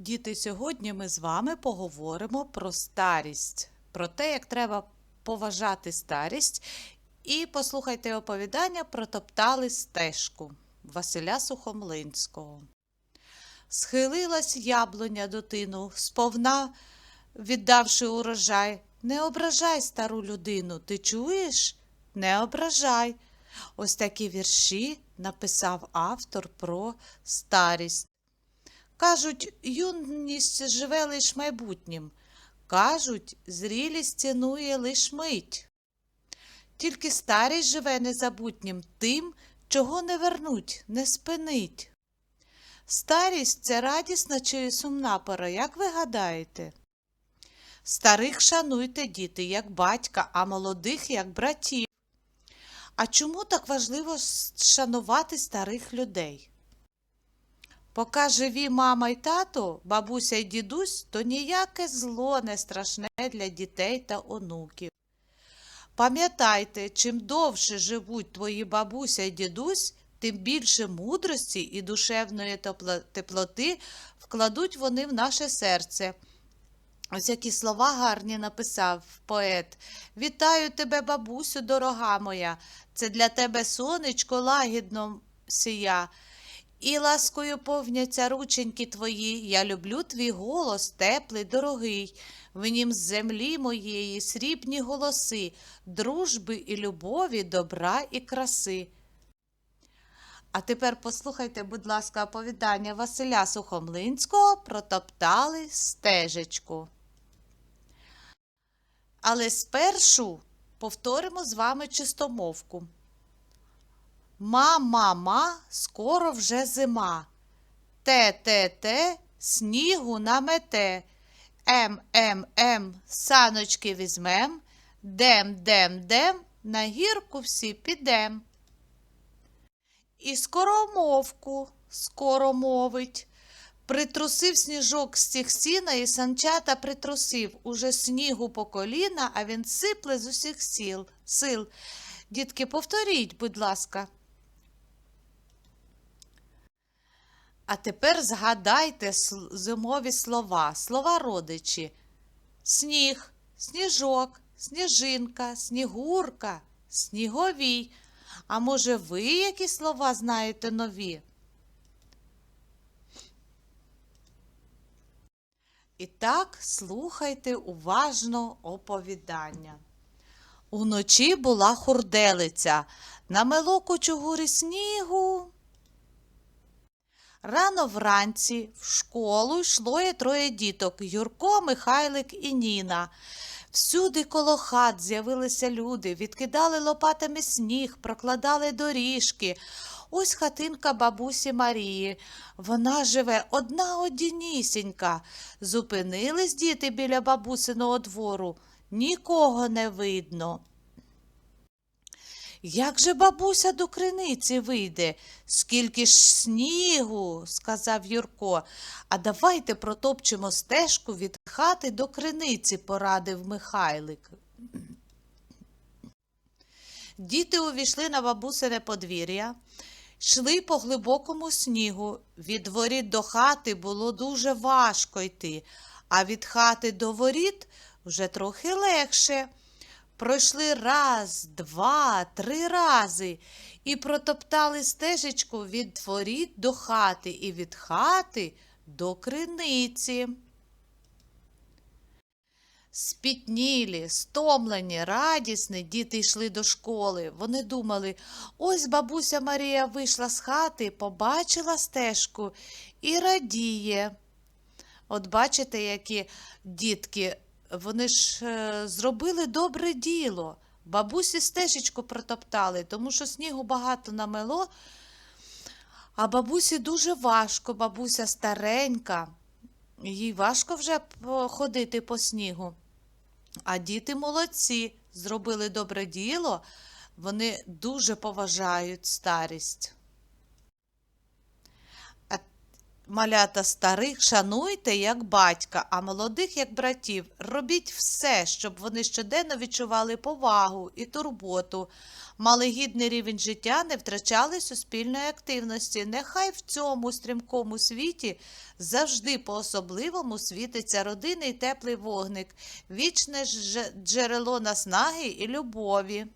Діти, сьогодні ми з вами поговоримо про старість, про те, як треба поважати старість. І послухайте оповідання про топтали стежку Василя Сухомлинського. Схилилась яблуня до тину, сповна віддавши урожай. Не ображай стару людину, ти чуєш? Не ображай. Ось такі вірші написав автор про старість. Кажуть, юність живе лиш майбутнім. Кажуть, зрілість цінує лиш мить. Тільки старість живе незабутнім тим, чого не вернуть, не спинить. Старість це радісна чи сумна пора, як ви гадаєте? Старих шануйте, діти, як батька, а молодих, як братів. А чому так важливо шанувати старих людей? Поки живі мама й тато, бабуся й дідусь, то ніяке зло не страшне для дітей та онуків. Пам'ятайте, чим довше живуть твої бабуся й дідусь, тим більше мудрості і душевної теплоти вкладуть вони в наше серце. Ось які слова гарні написав поет. Вітаю тебе, бабусю, дорога моя, це для тебе сонечко лагідно сія. І ласкою повняться рученьки твої, я люблю твій голос, теплий, дорогий, в нім з землі моєї срібні голоси, дружби і любові, добра і краси. А тепер послухайте, будь ласка, оповідання Василя Сухомлинського про топтали стежечку. Але спершу повторимо з вами чистомовку. Ма-ма-ма, скоро вже зима. Те-те-те, снігу намете. Ем-ем-ем, саночки візьмем. Дем-дем-дем, на гірку всі підем. І скоромовку скоро мовить. Притрусив сніжок з цих сіна і санчата притрусив. Уже снігу по коліна, а він сипле з усіх сіл, сил. Дітки, повторіть, будь ласка. А тепер згадайте зимові слова, слова родичі. Сніг, сніжок, сніжинка, снігурка, сніговій. А може, ви які слова знаєте нові? І так слухайте уважно оповідання. Уночі була хурделиця, намело кучугурі снігу. Рано вранці в школу йшло і троє діток Юрко, Михайлик і Ніна. Всюди коло хат з'явилися люди, відкидали лопатами сніг, прокладали доріжки. Ось хатинка бабусі Марії. Вона живе одна одінісінька. Зупинились діти біля бабусиного двору. Нікого не видно. Як же бабуся до криниці вийде? Скільки ж снігу, сказав Юрко, а давайте протопчемо стежку від хати до криниці, порадив Михайлик. Діти увійшли на бабусине подвір'я, йшли по глибокому снігу. Від воріт до хати було дуже важко йти, а від хати до воріт вже трохи легше. Пройшли раз, два, три рази і протоптали стежечку від дворіт до хати і від хати до криниці. Спітнілі, стомлені, радісні діти йшли до школи. Вони думали, ось бабуся Марія вийшла з хати, побачила стежку і радіє. От бачите, які дітки вони ж е, зробили добре діло. Бабусі стежечку протоптали, тому що снігу багато намело, а бабусі дуже важко, бабуся старенька, їй важко вже ходити по снігу. А діти молодці, зробили добре діло, вони дуже поважають старість. Малята старих шануйте як батька, а молодих як братів. Робіть все, щоб вони щоденно відчували повагу і турботу, мали гідний рівень життя, не втрачали суспільної активності. Нехай в цьому стрімкому світі завжди по-особливому світиться родинний теплий вогник, вічне джерело наснаги і любові.